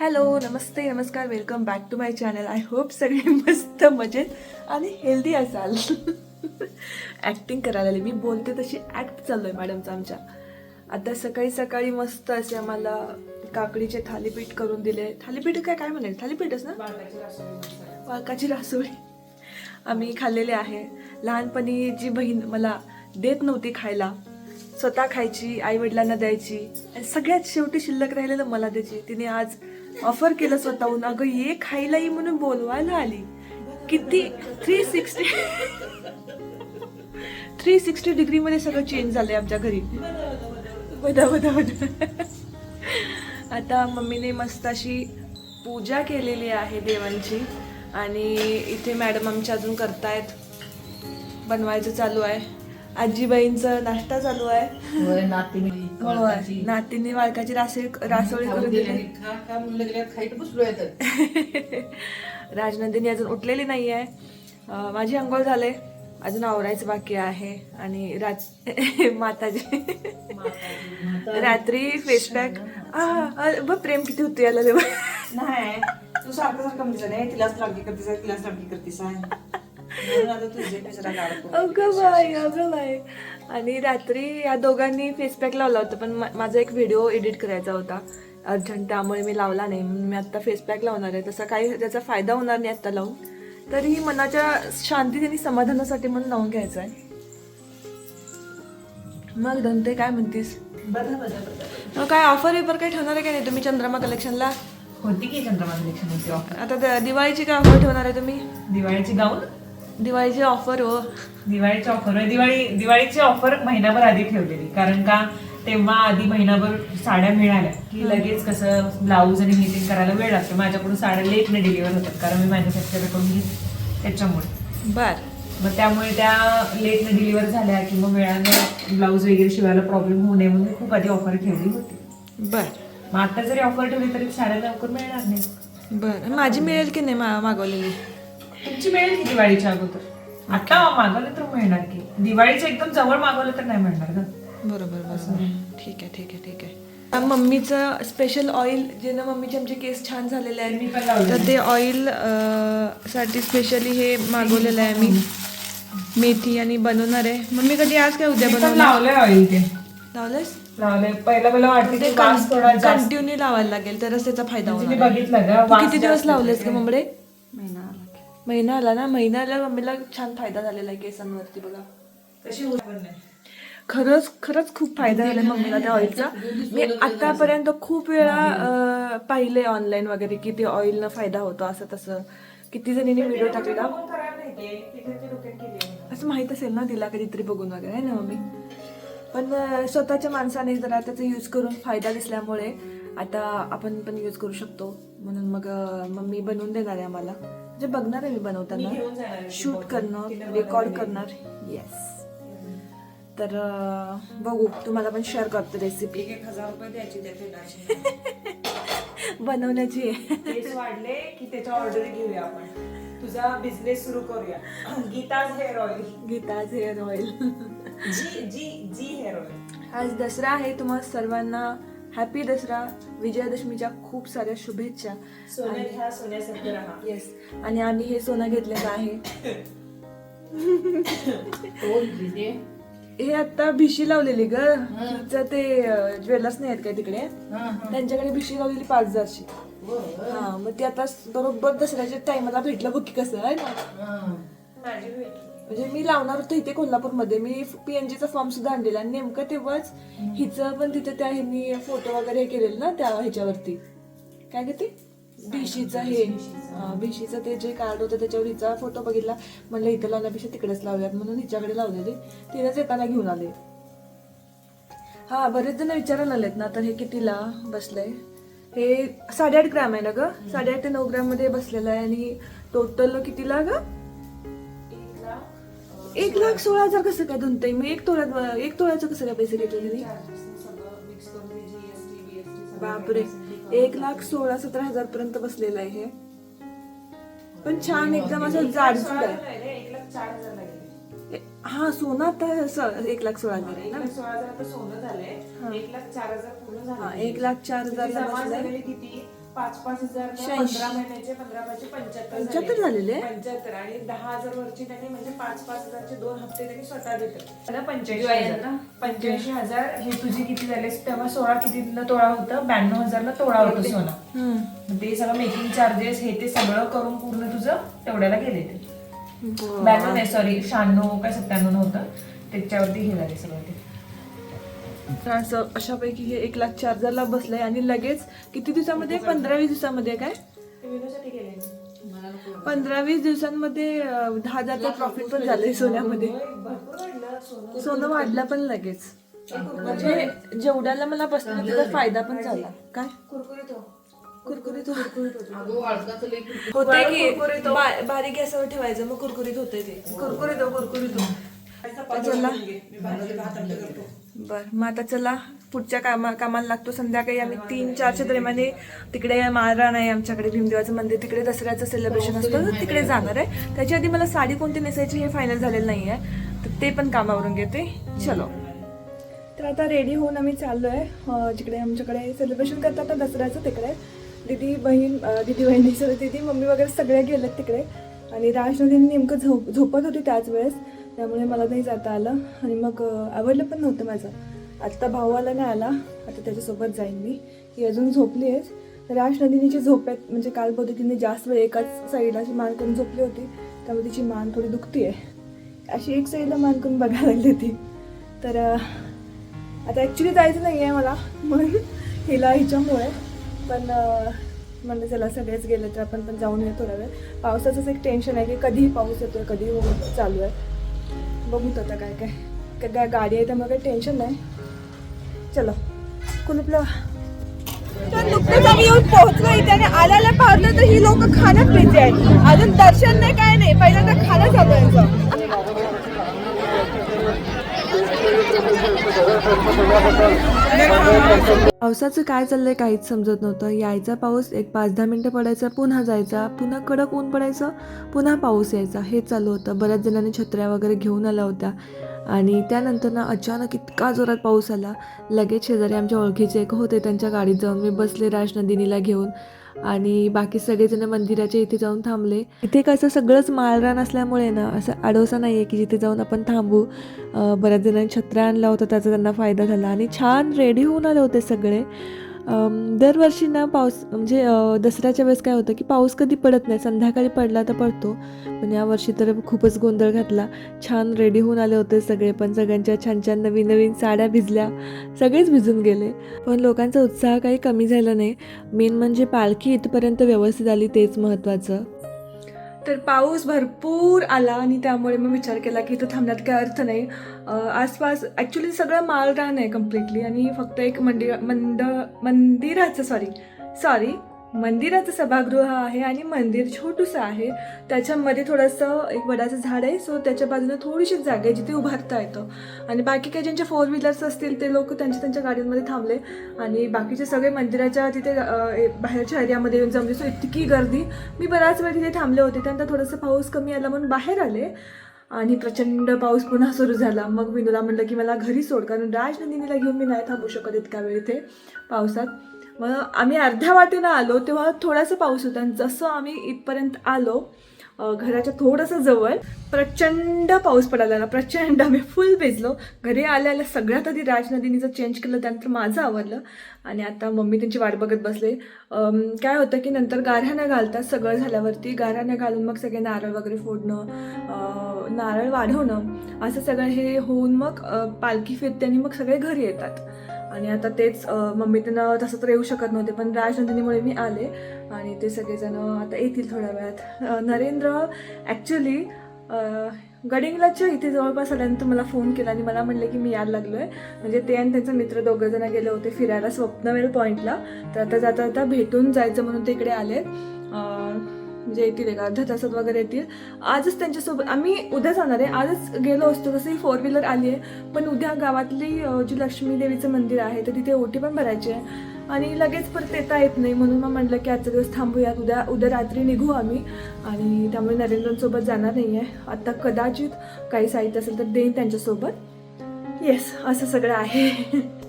Hello नमस्ते नमस्कार welcome back to my channel I hope सगळे मस्त मजेत आणि हेल्दी असाल. ॲक्टिंग करायला आली मी बोलते तशी ॲक्ट चाललो आहे मॅडमचा आमच्या. आता सकाळी सकाळी मस्त असे आम्हाला काकडीचे थालीपीठ करून दिले. थालीपीठ काय काय म्हणाल? थालीपीठच ना? वाकाची रासोळी. आम्ही खाल्लेले आहे. लहानपणी जी बहीण मला देत नव्हती खायला स्वतः खायची आई वडिलांना द्यायची आणि सगळ्यात शेवटी शिल्लक राहिलेलं मला द्यायची. तिने आज ऑफर केलं स्वतःहून. अगं ये खायला ये म्हणून बोलवायला आली. किती? थ्री सिक्स्टी थ्री सिक्स्टी डिग्रीमध्ये सगळं चेंज झालंय आमच्या घरी. बदा बदा बदा आता मम्मीने मस्त अशी पूजा केलेली आहे देवांची. आणि इथे मॅडम आमच्या अजून करतायत. बनवायचं चालू आहे. आजीबाईंचा नाश्ता चालू आहे. नातीने होय. नातीने. वाळकाची रासोळी रासोळी करून दिली. खा खा म्हणलं गेल्या खाईत बसलो आहे राजनंदिनी अजून उठलेली नाही आहे अं, माझी आंघोळ झाले. अजून आवरायचं बाकी आहे. आणि राज माताजी. रात्री फेस पॅक बघ प्रेम किती होते याला. नाही तू सारखं सारखं म्हणजे नाही तिलाच लाडकी करतीस तिलाच लाडकी करतीस आहे. अगं बाई अगं बाई. आणि रात्री या दोघांनी फेस पॅक लावला होता पण माझा एक व्हिडिओ एडिट करायचा होता. अर्जंट त्यामुळे मी लावला नाही. मी आता फेस पॅक लावणार आहे. तसा काही त्याचा फायदा होणार नाही आता लावून. तरीही मनाच्या शांती आणि समाधानासाठी म्हणून लावून घ्यायचं आहे मग दंते काय म्हणतीस. मग काय ऑफर वेपर काही ठेवणार आहे का नाही तुम्ही चंद्रमा कलेक्शनला होती की चंद्रमा इलेक्शन ऑफर आता दिवाळीची काय ऑफर ठेवणार आहे तुम्ही? दिवाळीची गाऊन? दिवाळीची ऑफर हो. दिवाळीची ऑफर दिवाळी दिवाळीची ऑफर महिनाभर आधी ठेवलेली. कारण का तेव्हा आधी महिनाभर साड्या मिळाल्या. की लगेच कसं ब्लाऊज आणि निटिंग करायला वेळ लागतो. माझ्याकडून साड्या लेटने डिलिव्हर होतात. कारण मी मॅन्युफॅक्चर करून घेते. त्याच्यामुळे. बर. मग त्यामुळे त्या लेटने डिलिव्हर झाल्या किंवा वेळाने ब्लाऊज वगैरे शिवायला प्रॉब्लेम होऊ नये म्हणून खूप आधी ऑफर ठेवली होती. बर. मग आता जरी ऑफर ठेवली तरी साड्या लवकर मिळणार नाही बर. माझी मिळेल की नाही मा- मागवलेली? तुमची मिळेल की दिवाळीच्या अगोदर? आता मागवलं तर मिळणार की. दिवाळीच्या एकदम जवळ मागवलं तर नाही मिळणार का बरोबर बरोबर. ठीक आहे ठीक आहे ठीक आहे. मम्मीचं स्पेशल ऑइल जे ना मम्मीचे आमचे केस छान झालेले आहेत तर ते ऑइलसाठी स्पेशली हे मागवलेलं आहे मी. मेथी आणि बनवणार आहे. मम्मी कधी आज काय उद्या बनवणार? लावलंय ऑइल ते. लावलंस लावलंय. पहिला मला वाटतं ते कंटिन्यू लावायला लागेल तरच त्याचा फायदा आहे. बघितलं किती दिवस लावलेस का मम्मडे महिना आला. महिना आला ना महिन्याला मम्मीला छान फायदा झालेला आहे केसांवरती बघा. खरंच खरंच खूप फायदा झाला मम्मीला त्या ऑइलचा मी आतापर्यंत खूप वेळा पाहिले ऑनलाईन वगैरे की ते ऑइलनं फायदा होतो असं तसं. किती जणींनी व्हिडिओ टाकलेला कोण करायला माहितीये तिथे ते डोक्यात केली असं माहीत असेल ना तिला कधीतरी बघून वगैरे आहे ना मम्मी? पण स्वतःच्या माणसाने जरा त्याचा यूज करून फायदा दिसल्यामुळे आता आपण पण यूज करू शकतो. म्हणून मग मम्मी बनवून देणार आहे आम्हाला. म्हणजे बघणार आहे मी बनवताना. शूट करणं रेकॉर्ड करणार येस तर बघू. तुम्हाला पण शेअर करतो रेसिपी एक एक हजार रुपये द्यायची त्या तेलाची. बनवण्याची. वाढले की त्याच्या ऑर्डर घेऊया आपण. तुझा बिझनेस सुरू करूया. Geeta's hair oil Geeta's hair oil जी जी जी हेअर ऑइल आज दसरा आहे तुम्हा सर्वांना हॅपी दसरा विजयादशमीच्या खूप साऱ्या शुभेच्छा. सोन्या घ्या सोन्यासारखं राहा. येस आणि आम्ही हे सोनं घेतलेलं आहे. हे आता भिशी लावलेली ग. तिचं ते ज्वेलर्स नाही आहेत काय तिकडे? त्यांच्याकडे भिशी लावलेली पाच हजारची. हा मग ते आता बरोबर दसऱ्याच्या टाइमला भेटलं बघ की कसं आहे ना? म्हणजे मी लावणार होतो इथे कोल्हापूरमध्ये. मी पीएनजीचा फॉर्म सुद्धा आणलेला आणि नेमकं तेव्हाच हिचं पण तिथे त्या ह्यांनी फोटो वगैरे हे केलेलं ना त्या ह्याच्यावरती. काय ग ते? भिशीचं हे. हा, भिशीचं ते जे कार्ड होतं त्याच्यावर हिचा फोटो बघितला. म्हणलं इथं लावण्यापेक्षा तिकडेच लावूयात म्हणून हिच्याकडे लावलेले. तिनेच येताना घेऊन आले. हा बरेच जण विचारायला आलेत ना तर हे कितीला बसलंय? हे साडेआठ ग्रॅम आहे ना ग? साडेआठ ते नऊ ग्रॅममध्ये बसलेलं आहे आणि टोटल कितीला ग? एक लाख सोळा हजार कसं काय धुनतंय मी एक तोळ्यात एक तोळ्याचं कसं काय पैसे घेतलेले मी बापरे. एक लाख सोळा सतरा हजार पर्यंत बसलेलं आहे हे. पण छान एकदम असं जाडजूड आहे. हा सोनं आता एक लाख सोळा हजार आहे एक ना लाख एक चार हजार पूर्ण झालं एक लाख चार हजार पाच पाच हजार. पंधरा महिन्याचे पंधरा पाचशे पंच्याहत्तर झालेले? पंच्याहत्तर आणि दहा हजार वरचे त्यांनी म्हणजे पाच पाच हजारचे दोन हप्ते त्यांनी स्वतः देतात पंच्याऐंशी? पंच्याऐंशी हजार हे तुझे किती झाले? तेव्हा सोळा कितीला तोळा होतं? ब्याण्णव हजारला तोळा होतं सोनं. ते सगळं मेकिंग चार्जेस हे ते सगळं करून पूर्ण तुझं तेवढ्याला गेले ते. ब्याण्णव नाही सॉरी शहाण्णव काय सत्त्याण्णव होतं त्याच्यावरती हे झाले सगळं ते. तर असं अशापैकी हे एक लाख चार हजारला बसलंय आणि लगेच किती दिवसामध्ये? पंधरा वीस दिवसामध्ये काय? पंधरा वीस दिवसांमध्ये दहा हजारचं प्रॉफिट पण झालंय. सोन्यामध्ये. सोनं वाढलं पण लगेच. म्हणजे जेवढ्याला मला बसलं त्याचा फायदा पण झाला. काय? कुरकुरीत. होते की बारीक गॅसवर ठेवायचं मग कुरकुरीत होते ते. कुरकुरीत कुरकुरीत. चला. बर मग आता चला पुढच्या कामा कामाला लागतो संध्याकाळी आम्ही तीन चारच्या दरम्याने तिकडे माळराण आहे आमच्याकडे भीमदेवाचं मंदिर. तिकडे दसऱ्याचं सेलिब्रेशन असतं. तर तिकडे जाणार आहे. त्याच्या आधी मला साडी कोणती नेसायची हे फायनल झालेलं नाही आहे तर ते पण कामावरून घेते. चलो. तर आता रेडी होऊन आम्ही चाललो आहे जिकडे आमच्याकडे सेलिब्रेशन करतात आता दसऱ्याचं तिकडे. दिदी बहीण दिदी बहिणी सर दिदी मम्मी वगैरे सगळे गेल्यात तिकडे. आणि राजनदीने नेमकं झोप झोपत होती त्याच वेळेस. त्यामुळे मला नाही जाता आलं. आणि मग आवडलं पण नव्हतं माझं. आत्ता भाऊ आला नाही आला आता त्याच्यासोबत जाईन मी. ही अजून झोपली आहेच राज नदिनीची झोप आहेत म्हणजे काल बहुतेक तिने जास्त वेळ एकाच साईडला अशी मान करून झोपली होती. त्यामुळे तिची मान थोडी दुखती आहे अशी एक साईडला मान करून बघायला लागली ती तर आता ॲक्च्युली जायचं नाही आहे मला म्हणून हिला हिच्यामुळे. पण म्हणलं चला सगळेच गेले तर आपण पण जाऊन येतो थोडा वेळ. पावसाचंच एक टेन्शन आहे की कधीही पाऊस येतोय कधीही ऊन चालू आहे. बघूत आता काय काय. काय काय गाडी आहे त्यामुळे काही टेन्शन नाही. चलो. कुलूपला तर नुकतंच आम्ही येऊन पोहोचलो इथे आणि आल्याला पाहतो तर ही लोक खाण्यात बिझी आहेत. अजून दर्शन नाही काय नाही. पहिल्यांदा खाणं चालू आहे यांचं. पावसाचं काय चाललंय काहीच समजत नव्हतं. यायचा पाऊस एक पाच दहा मिनटं पडायचा पुन्हा जायचा पुन्हा कडक ऊन पडायचं पुन्हा पाऊस यायचा. हे चालू होतं. बऱ्याच जणांनी छत्र्या वगैरे घेऊन आल्या होत्या. आणि त्यानंतर ना अचानक इतका जोरात पाऊस आला. लगेच शेजारी आमच्या ओळखीचे एक होते त्यांच्या गाडीत जाऊन मी बसले राजनंदिनीला घेऊन. आणि बाकी सगळेजण मंदिराच्या इथे जाऊन थांबले. इथे कसं सगळंच माळरान असल्यामुळे ना असं आडोसा नाही आहे की जिथे जाऊन आपण थांबू. बऱ्याच जणांनी छत्र्या आणला होता त्याचा त्यांना फायदा झाला. आणि छान रेडी होऊन आले होते सगळे. दरवर्षी ना पाऊस म्हणजे दसऱ्याच्या वेळेस काय होतं की पाऊस कधी पडत नाही. संध्याकाळी पडला तर पडतो. पण यावर्षी तर खूपच गोंधळ घातला. छान रेडी होऊन आले होते सगळे पण. सगळ्यांच्या छान छान नवीन नवीन साड्या भिजल्या. सगळेच भिजून गेले. पण लोकांचा उत्साह काही कमी झाला नाही. मेन म्हणजे पालखी इथपर्यंत व्यवस्थित आली तेच महत्त्वाचं. तर पाऊस भरपूर आला आणि त्यामुळे मी विचार केला की इथं थांबण्यात काय अर्थ नाही. आसपास ॲक्च्युली सगळं मालरान आहे कम्प्लिटली आणि फक्त एक मंदिर मंद मंदिराचं सॉरी सॉरी मंदिराचं सभागृह आहे आणि मंदिर छोटूसं आहे. त्याच्यामध्ये थोडंसं एक वडाचं झाड आहे. सो त्याच्या बाजूने थोडीशी जागा आहे जिथे उभारता येतं. आणि बाकी काही ज्यांच्या फोर व्हीलर्स असतील ते लोक त्यांच्या त्यांच्या गाड्यांमध्ये थांबले. आणि बाकीचे सगळे मंदिराच्या तिथे ए- बाहेरच्या एरियामध्ये येऊन जमले सो इतकी गर्दी. मी बराच वेळ तिथे थांबले होते. त्यानंतर थोडंसं पाऊस कमी आला म्हणून बाहेर आले. आणि प्रचंड पाऊस पुन्हा सुरू झाला. मग विनूला म्हटलं की मला घरी सोड. कारण राजनंदिनीला घेऊन मी नाही थांबू शकत इतका वेळ इथे पावसात. मग आम्ही अर्ध्या वाटेनं आलो तेव्हा थोडासा पाऊस होता. आणि जसं आम्ही इथपर्यंत आलो घराच्या थोडंसं जवळ प्रचंड पाऊस पडायला लागला. प्रचंड आम्ही फुल भिजलो. घरी आल्या आल्या सगळ्यात आधी जर चेंज केलं त्यानंतर माझं आवडलं आणि आता मम्मी त्यांची वाट बघत बसले. काय होतं की नंतर गाऱ्हाणं घालतात सगळं झाल्यावरती गाऱ्हाणं घालून मग सगळे नारळ वगैरे फोडणं नारळ वाढवणं असं सगळं हे होऊन मग पालखी फिरते आणि मग सगळे घरी येतात. आणि आता तेच मम्मी त्यांना तसं तर येऊ शकत नव्हते पण राजनंदिनीमुळे मी आले आणि ते सगळेजण आता येतील थोड्या वेळात. नरेंद्र ॲक्च्युली गडिंगलाच्या इथे जवळपास आल्यानंतर मला फोन केला आणि मला म्हणले की मी यायला लागलो आहे म्हणजे ते आणि त्यांचा मित्र दोघं जण गेले होते फिरायला स्वप्नवेल पॉईंटला तर आता जाता जाता भेटून जायचं म्हणून ते इकडे आले म्हणजे येतील एक अर्ध्या तासात वगैरे येतील. आजच त्यांच्यासोबत आम्ही उद्या जाणार आहे. आजच गेलो असतो. तसं ही फोर व्हीलर आली आहे. पण उद्या गावातली जी लक्ष्मी देवीचं मंदिर आहे तर तिथे ओटी पण भरायची आहे. आणि लगेच परत येता येत नाही. म्हणून मग म्हटलं की आजचा दिवस थांबूयात. उद्या उद्या रात्री निघू आम्ही. आणि त्यामुळे नरेंद्रांसोबत जाणार नाही आहे. आत्ता कदाचित काही साहित्य असेल तर देईन त्यांच्यासोबत. येस असं सगळं आहे.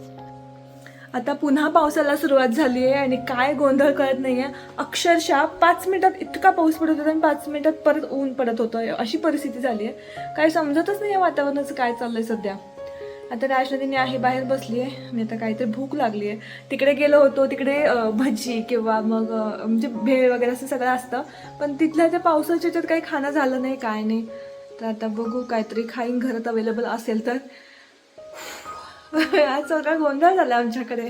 आता पुन्हा पावसाला सुरुवात झाली आहे आणि काय गोंधळ कळत नाही आहे अक्षरशः पाच मिनिटात इतका पाऊस पडत होता आणि पाच मिनिटात परत ऊन पडत होतं. अशी परिस्थिती झाली आहे. काय समजतच नाही या वातावरणाचं काय चाललं आहे सध्या. आता राजनदीने आहे बाहेर बसली आहे. मी आता काहीतरी भूक लागली आहे. तिकडे गेलो होतो तिकडे भजी किंवा मग म्हणजे भेळ वगैरे असं सगळं असतं. पण तिथल्या त्या पावसाच्या ह्याच्यात काही खाणं झालं नाही काय नाही. तर आता बघू काहीतरी खाईन. घरात अवेलेबल असेल तर. आज सगळा गोंधळ झाला आमच्याकडे.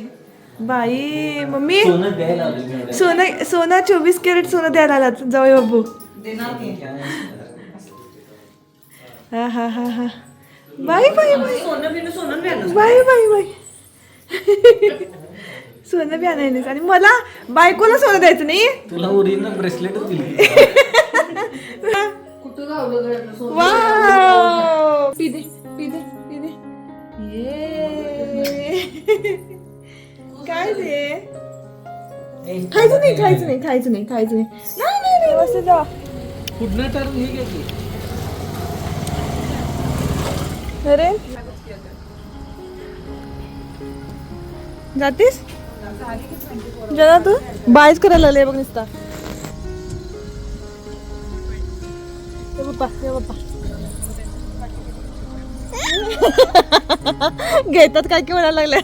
बाई मम्मी? सोनं. सोनं सोनं चोवीस कॅरेट सोनं द्यायला आलात जाऊ बाबू. देणार की हा हा हा हा. बाई बाई बाई. बाई बाई बाई. सोनं बी आणायचं आणि मला बायकोला सोनं द्यायचं नाही. तुला ओरिजिनल ब्रेसलेटच दिली. कुठं काय ते. खायचं नाही खायचं नाही खायचं नाही खायचं नाही. नाही नाही जा. कुठनं हे घ्यायची अरे? जातीस? जरा तू बायच करायला लागले बघ नुसता. पप्पा पप्पा. घेतात काय की म्हणायला लागले?